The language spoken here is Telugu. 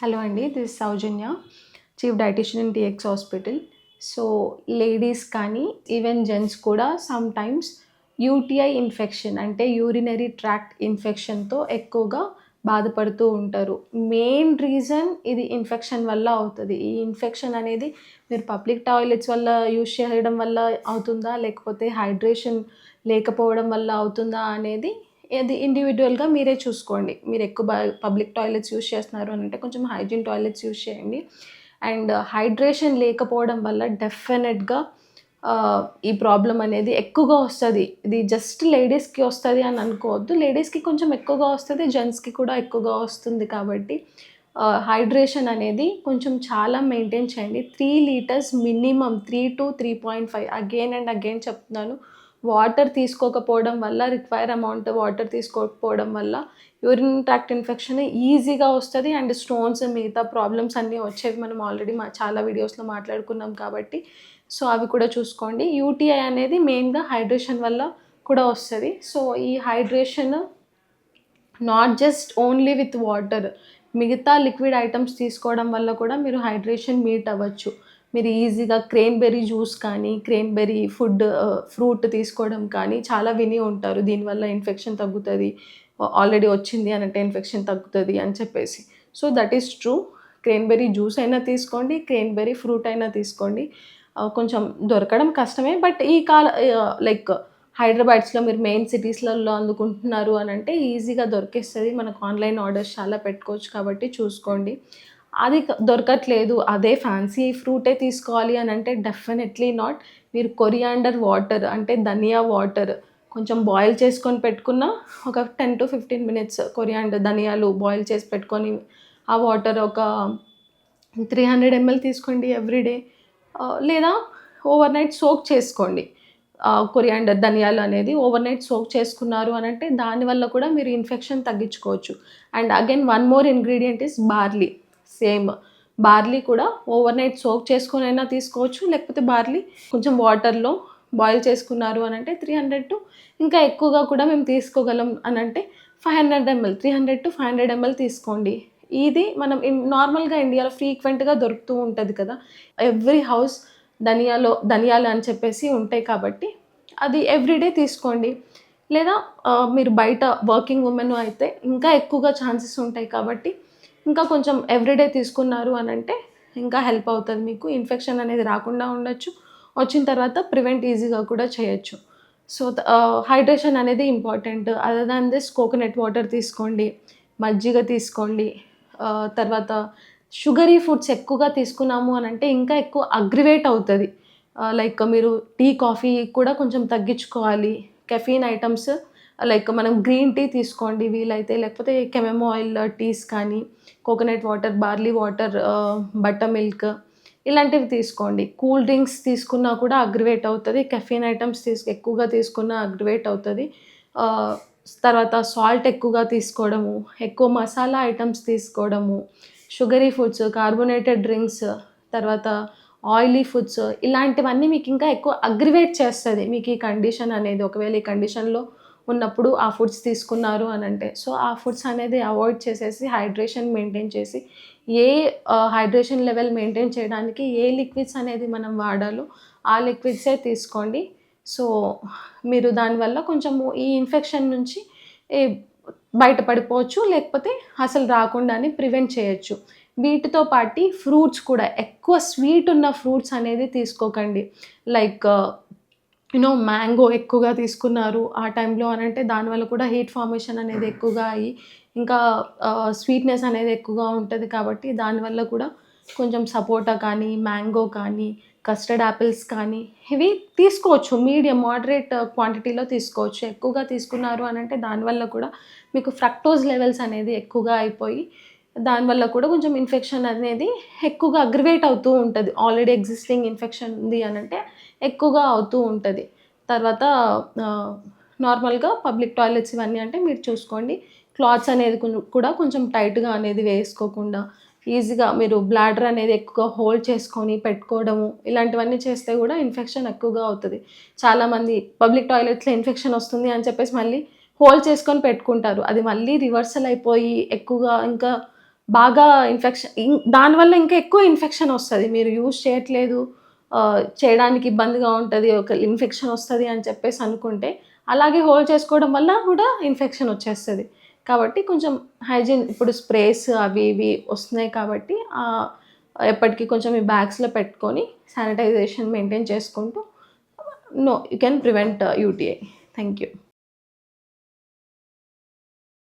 హలో అండి this Soujanya chief dietitian in TX hospital so ladies కానీ ఈవెన్ జెంట్స్ కూడా సమ్ టైమ్స్ యూటీఐ ఇన్ఫెక్షన్ అంటే యూరినరీ ట్రాక్ట్ ఇన్ఫెక్షన్తో ఎక్కువగా బాధపడుతూ ఉంటారు. మెయిన్ రీజన్ ఇది ఇన్ఫెక్షన్ వల్ల అవుతుంది. ఈ ఇన్ఫెక్షన్ అనేది మీరు పబ్లిక్ టాయిలెట్స్ వల్ల యూజ్ చేయడం వల్ల అవుతుందా? లేకపోతే హైడ్రేషన్ లేకపోవడం వల్ల అవుతుందా అనేది ఇది ఇండివిజువల్గా మీరే చూసుకోండి. మీరు ఎక్కువ పబ్లిక్ టాయిలెట్స్ యూజ్ చేస్తున్నారు అని అంటే కొంచెం హైజీన్ టాయిలెట్స్ యూస్ చేయండి. అండ్ హైడ్రేషన్ లేకపోవడం వల్ల డెఫినెట్గా ఈ ప్రాబ్లం అనేది ఎక్కువగా వస్తుంది. ఇది జస్ట్ లేడీస్కి వస్తుంది అని అనుకోవద్దు. లేడీస్కి కొంచెం ఎక్కువగా వస్తుంది జెంట్స్కి కూడా ఎక్కువగా వస్తుంది కాబట్టి హైడ్రేషన్ అనేది కొంచెం చాలా మెయింటైన్ చేయండి. Three litres minimum three to three point five again and again చెప్తున్నాను. వాటర్ తీసుకోకపోవడం వల్ల రిక్వైర్ అమౌంట్ వాటర్ తీసుకోకపోవడం వల్ల యూరిన్ ట్రాక్ట్ ఇన్ఫెక్షన్ ఈజీగా వస్తుంది అండ్ స్టోన్స్ మిగతా ప్రాబ్లమ్స్ అన్నీ వచ్చేవి మనం ఆల్రెడీ మా చాలా వీడియోస్లో మాట్లాడుకున్నాం కాబట్టి. సో అవి కూడా చూసుకోండి. యూటీఐ అనేది మెయిన్గా హైడ్రేషన్ వల్ల కూడా వస్తుంది. సో ఈ hydration not just only with water మిగతా లిక్విడ్ ఐటమ్స్ తీసుకోవడం వల్ల కూడా మీరు హైడ్రేషన్ మీట్ అవ్వచ్చు. మీరు ఈజీగా క్రేన్బెర్రీ జ్యూస్ కానీ క్రేన్బెర్రీ ఫుడ్ ఫ్రూట్ తీసుకోవడం కానీ చాలా విని ఉంటారు. దీనివల్ల ఇన్ఫెక్షన్ తగ్గుతుంది. ఆల్రెడీ వచ్చింది అనంటే ఇన్ఫెక్షన్ తగ్గుతుంది అని చెప్పేసి. So that is true cranberry juice అయినా తీసుకోండి క్రేన్బెర్రీ ఫ్రూట్ అయినా తీసుకోండి. Uh, కొంచెం దొరకడం కష్టమే బట్ ఈ కాల uh, లైక్ హైదరాబాద్స్లో మీరు మెయిన్ సిటీస్లలో అందుకుంటున్నారు అని అంటే ఈజీగా దొరికేస్తుంది. మనకు ఆన్లైన్ ఆర్డర్స్ చాలా పెట్టుకోవచ్చు కాబట్టి చూసుకోండి. అది దొరకట్లేదు. అదే ఫ్యాన్సీ ఫ్రూటే తీసుకోవాలి అని అంటే డెఫినెట్లీ నాట్ మీరు కొరియాండర్ వాటర్ అంటే ధనియా వాటర్ కొంచెం బాయిల్ చేసుకొని పెట్టుకున్న ఒక ten to fifteen minutes coriander ధనియాలు బాయిల్ చేసి పెట్టుకొని ఆ వాటర్ ఒక త్రీ హండ్రెడ్ ఎంఎల్ తీసుకోండి ఎవ్రీడే లేదా ఓవర్ నైట్ సోక్ చేసుకోండి కొరియాండర్ ధనియాలు అనేది ఓవర్ నైట్ సోక్ చేసుకున్నారు అని అంటే దానివల్ల కూడా మీరు ఇన్ఫెక్షన్ తగ్గించుకోవచ్చు. And again one more ingredient is barley same. Barley కూడా ఓవర్ నైట్ సోక్ చేసుకొని అయినా తీసుకోవచ్చు లేకపోతే బార్లీ కొంచెం వాటర్లో బాయిల్ చేసుకున్నారు అని అంటే త్రీ హండ్రెడ్ టు ఇంకా ఎక్కువగా కూడా మేము తీసుకోగలం అని అంటే five hundred ML three hundred to five hundred ML తీసుకోండి. ఇది మనం నార్మల్గా ఇండియాలో ఫ్రీక్వెంట్గా దొరుకుతూ ఉంటుంది కదా. ఎవ్రీ హౌస్ ధనియాలో ధనియాలు అని చెప్పేసి ఉంటాయి కాబట్టి అది ఎవ్రీడే తీసుకోండి. లేదా మీరు బయట వర్కింగ్ ఉమెన్ అయితే ఇంకా ఎక్కువగా ఛాన్సెస్ ఉంటాయి కాబట్టి ఇంకా కొంచెం ఎవ్రీడే తీసుకున్నారు అని అంటే ఇంకా హెల్ప్ అవుతుంది మీకు. ఇన్ఫెక్షన్ అనేది రాకుండా ఉండొచ్చు. వచ్చిన తర్వాత ప్రివెంట్ ఈజీగా కూడా చేయొచ్చు. సో హైడ్రేషన్ uh, అనేది important other than this coconut water తీసుకోండి మజ్జిగ తీసుకోండి uh, తర్వాత షుగరీ ఫుడ్స్ ఎక్కువగా తీసుకున్నాము అని అంటే ఇంకా ఎక్కువ అగ్రివేట్ అవుతుంది. లైక్ మీరు టీ కాఫీ కూడా కొంచెం తగ్గించుకోవాలి. కెఫీన్ ఐటమ్స్ లైక్ మనం గ్రీన్ టీ తీసుకోండి వీలైతే లేకపోతే కెమెమాయిల్ టీస్ కానీ coconut water barley water butter milk ఇలాంటివి తీసుకోండి. కూల్ డ్రింక్స్ తీసుకున్నా కూడా అగ్రివేట్ అవుతుంది కెఫీన్ ఐటమ్స్ తీసు ఎక్కువగా తీసుకున్నా అగ్రివేట్ అవుతుంది. తర్వాత సాల్ట్ ఎక్కువగా తీసుకోవడము ఎక్కువ మసాలా ఐటమ్స్ తీసుకోవడము షుగరీ ఫుడ్స్ కార్బోనేటెడ్ డ్రింక్స్ తర్వాత ఆయిలీ ఫుడ్స్ ఇలాంటివన్నీ మీకు ఇంకా ఎక్కువ అగ్రివేట్ చేస్తుంది. మీకు ఈ కండిషన్ అనేది ఒకవేళ ఈ కండిషన్లో ఉన్నప్పుడు ఆ ఫుడ్స్ తీసుకున్నారు అని అంటే. సో ఆ ఫుడ్స్ అనేది అవాయిడ్ చేసేసి హైడ్రేషన్ మెయింటైన్ చేసి ఏ హైడ్రేషన్ లెవెల్ మెయింటైన్ చేయడానికి ఏ లిక్విడ్స్ అనేది మనం వాడాలో ఆ లిక్విడ్సే తీసుకోండి. సో మీరు దానివల్ల కొంచెము ఈ ఇన్ఫెక్షన్ నుంచి బయటపడిపోవచ్చు లేకపోతే అసలు రాకుండానే ప్రివెంట్ చేయొచ్చు. వీటితో పాటు ఫ్రూట్స్ కూడా ఎక్కువ స్వీట్ ఉన్న ఫ్రూట్స్ అనేది తీసుకోకండి. లైక్ యూనో మ్యాంగో ఎక్కువగా తీసుకున్నారు ఆ టైంలో అని అంటే దానివల్ల కూడా హీట్ ఫార్మేషన్ అనేది ఎక్కువగా అయ్యి ఇంకా స్వీట్నెస్ అనేది ఎక్కువగా ఉంటుంది కాబట్టి దానివల్ల కూడా కొంచెం సపోటా కానీ మ్యాంగో కానీ కస్టర్డ్ యాపిల్స్ కానీ ఇవి తీసుకోవచ్చు. మీడియం మోడరేట్ క్వాంటిటీలో తీసుకోవచ్చు. ఎక్కువగా తీసుకున్నారు అని అంటే దానివల్ల కూడా మీకు ఫ్రక్టోజ్ లెవెల్స్ అనేది ఎక్కువగా అయిపోయి దానివల్ల కూడా కొంచెం ఇన్ఫెక్షన్ అనేది ఎక్కువగా అగ్రివేట్ అవుతూ ఉంటుంది. ఆల్రెడీ ఎగ్జిస్టింగ్ ఇన్ఫెక్షన్ ఉంది అని అంటే ఎక్కువగా అవుతూ ఉంటుంది. తర్వాత నార్మల్గా పబ్లిక్ టాయిలెట్స్ ఇవన్నీ అంటే మీరు చూసుకోండి. క్లాత్స్ అనేది కూడా కొంచెం టైట్గా అనేది వేసుకోకుండా ఈజీగా మీరు బ్లాడర్ అనేది ఎక్కువగా హోల్డ్ చేసుకొని పెట్టుకోవడము ఇలాంటివన్నీ చేస్తే కూడా ఇన్ఫెక్షన్ ఎక్కువగా అవుతుంది. చాలామంది పబ్లిక్ టాయిలెట్స్లో ఇన్ఫెక్షన్ వస్తుంది అని చెప్పేసి మళ్ళీ హోల్డ్ చేసుకొని పెట్టుకుంటారు. అది మళ్ళీ రివర్సల్ అయిపోయి ఎక్కువగా ఇంకా బాగా ఇన్ఫెక్షన్ దానివల్ల ఇంకా ఎక్కువ ఇన్ఫెక్షన్ వస్తుంది. మీరు యూజ్ చేయట్లేదు చేయడానికి ఇబ్బందిగా ఉంటుంది ఒక ఇన్ఫెక్షన్ వస్తుంది అని చెప్పేసి అనుకుంటే అలాగే హోల్డ్ చేసుకోవడం వల్ల కూడా ఇన్ఫెక్షన్ వచ్చేస్తుంది. కాబట్టి కొంచెం హైజీన్ ఇప్పుడు స్ప్రేస్ అవి ఇవి వస్తున్నాయి కాబట్టి ఎప్పటికీ కొంచెం ఈ బ్యాగ్స్లో పెట్టుకొని శానిటైజేషన్ మెయింటైన్ చేసుకుంటూ no you can prevent UTI thank you